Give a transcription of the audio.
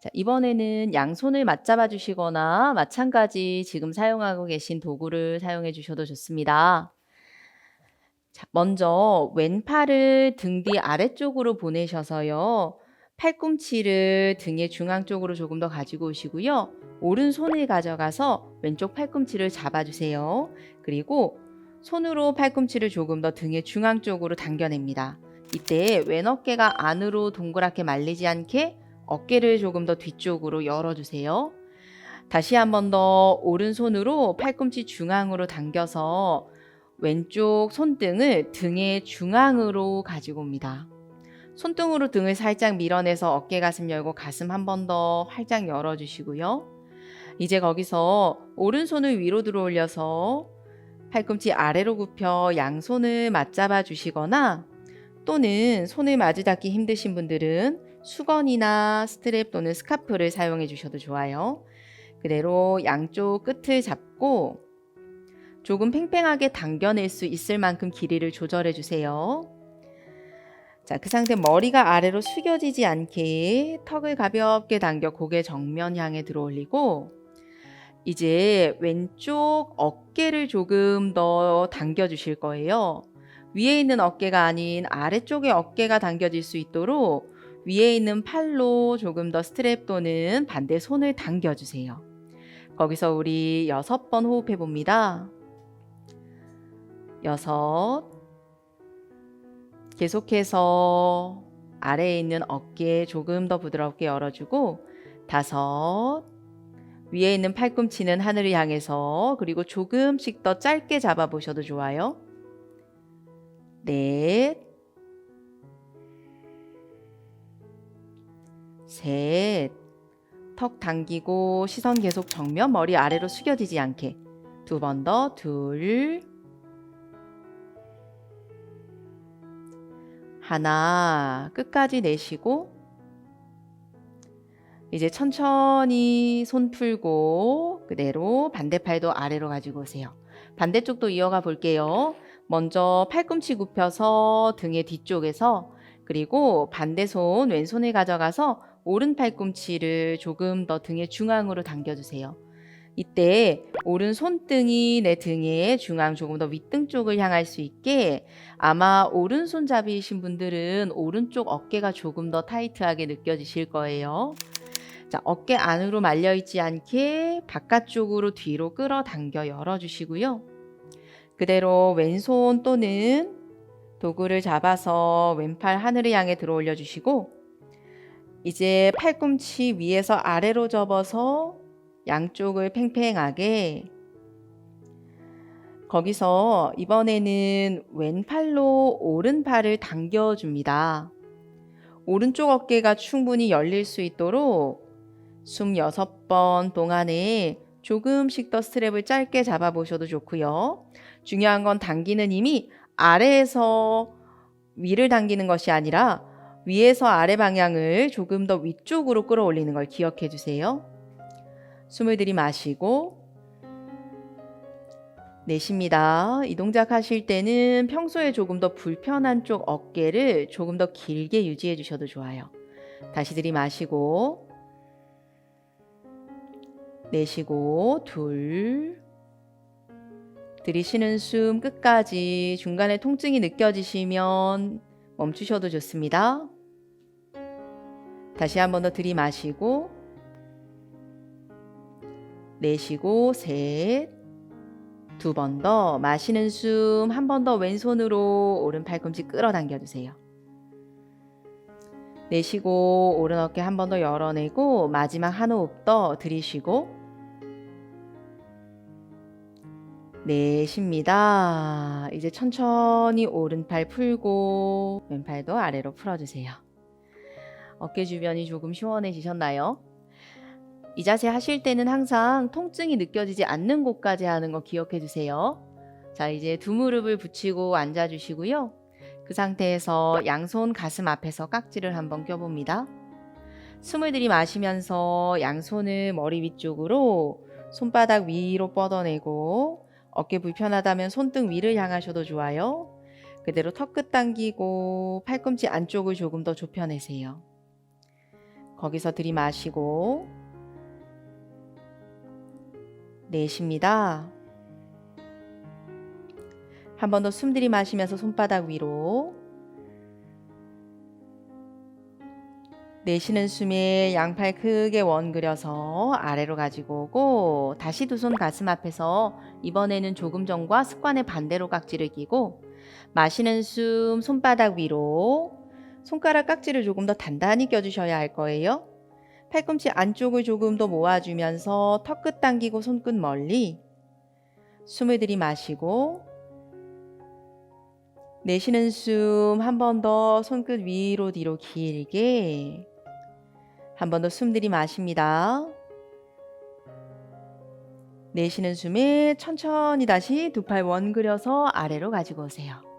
자, 이번에는 양손을 맞잡아 주시거나 마찬가지 지금 사용하고 계신 도구를 사용해 주셔도 좋습니다. 자, 먼저 왼팔을 등 뒤 아래쪽으로 보내셔서요. 팔꿈치를 등의 중앙 쪽으로 조금 더 가지고 오시고요. 오른손을 가져가서 왼쪽 팔꿈치를 잡아주세요. 그리고 손으로 팔꿈치를 조금 더 등의 중앙 쪽으로 당겨냅니다. 이때 왼 어깨가 안으로 동그랗게 말리지 않게 어깨를 조금 더 뒤쪽으로 열어주세요. 다시 한 번 더 오른손으로 팔꿈치 중앙으로 당겨서 왼쪽 손등을 등의 중앙으로 가지고 옵니다. 손등으로 등을 살짝 밀어내서 어깨 가슴 열고 가슴 한 번 더 활짝 열어주시고요. 이제 거기서 오른손을 위로 들어 올려서 팔꿈치 아래로 굽혀 양손을 맞잡아 주시거나 또는 손을 마주 닿기 힘드신 분들은 수건이나 스트랩 또는 스카프를 사용해 주셔도 좋아요. 그대로 양쪽 끝을 잡고 조금 팽팽하게 당겨낼 수 있을 만큼 길이를 조절해 주세요. 자, 그 상태 머리가 아래로 숙여지지 않게 턱을 가볍게 당겨 고개 정면 향해 들어 올리고 이제 왼쪽 어깨를 조금 더 당겨 주실 거예요. 위에 있는 어깨가 아닌 아래쪽의 어깨가 당겨질 수 있도록 위에 있는 팔로 조금 더 스트랩 또는 반대 손을 당겨 주세요. 거기서 우리 여섯 번 호흡해 봅니다. 여섯. 계속해서 아래에 있는 어깨 조금 더 부드럽게 열어주고 다섯. 위에 있는 팔꿈치는 하늘을 향해서 그리고 조금씩 더 짧게 잡아보셔도 좋아요. 넷. 셋. 턱 당기고 시선 계속 정면 머리 아래로 숙여지지 않게 두 번 더 둘. 하나 끝까지 내쉬고 이제 천천히 손 풀고 그대로 반대팔도 아래로 가지고 오세요. 반대쪽도 이어가 볼게요. 먼저 팔꿈치 굽혀서 등의 뒤쪽에서 그리고 반대 손 왼손을 가져가서 오른 팔꿈치를 조금 더 등의 중앙으로 당겨주세요. 이때 오른 손등이 내 등의 중앙 조금 더 윗등 쪽을 향할 수 있게 아마 오른손잡이신 분들은 오른쪽 어깨가 조금 더 타이트하게 느껴지실 거예요. 자, 어깨 안으로 말려 있지 않게 바깥쪽으로 뒤로 끌어당겨 열어주시고요. 그대로 왼손 또는 도구를 잡아서 왼팔 하늘을 향해 들어 올려 주시고 이제 팔꿈치 위에서 아래로 접어서 양쪽을 팽팽하게 거기서 이번에는 왼팔로 오른팔을 당겨줍니다. 오른쪽 어깨가 충분히 열릴 수 있도록 숨 6번 동안에 조금씩 더 스트랩을 짧게 잡아보셔도 좋고요. 중요한 건 당기는 힘이 아래에서 위를 당기는 것이 아니라 위에서 아래 방향을 조금 더 위쪽으로 끌어올리는 걸 기억해 주세요. 숨을 들이마시고 내쉽니다. 이 동작 하실 때는 평소에 조금 더 불편한 쪽 어깨를 조금 더 길게 유지해 주셔도 좋아요. 다시 들이마시고 내쉬고 둘 들이쉬는 숨 끝까지 중간에 통증이 느껴지시면 멈추셔도 좋습니다. 다시 한 번 더 들이마시고 내쉬고 셋 두 번 더 마시는 숨 한 번 더 왼손으로 오른 팔꿈치 끌어당겨 주세요. 내쉬고 오른 어깨 한 번 더 열어내고 마지막 한 호흡 더 들이쉬고 내쉽니다. 이제 천천히 오른팔 풀고 왼팔도 아래로 풀어주세요. 어깨 주변이 조금 시원해지셨나요? 이 자세 하실 때는 항상 통증이 느껴지지 않는 곳까지 하는 거 기억해 주세요. 자, 이제 두 무릎을 붙이고 앉아 주시고요. 그 상태에서 양손 가슴 앞에서 깍지를 한번 껴봅니다. 숨을 들이마시면서 양손을 머리 위쪽으로 손바닥 위로 뻗어내고 어깨 불편하다면 손등 위를 향하셔도 좋아요. 그대로 턱끝 당기고 팔꿈치 안쪽을 조금 더 좁혀내세요. 거기서 들이마시고 내쉽니다. 한 번 더 숨 들이마시면서 손바닥 위로 내쉬는 숨에 양팔 크게 원 그려서 아래로 가지고 오고 다시 두 손 가슴 앞에서 이번에는 조금 전과 습관의 반대로 깍지를 끼고 마시는 숨 손바닥 위로 손가락 깍지를 조금 더 단단히 껴주셔야 할 거예요. 팔꿈치 안쪽을 조금 더 모아주면서 턱끝 당기고 손끝 멀리 숨을 들이마시고 내쉬는 숨 한 번 더 손끝 위로 뒤로 길게 한 번 더 숨 들이마십니다. 내쉬는 숨에 천천히 다시 두 팔 원 그려서 아래로 가지고 오세요.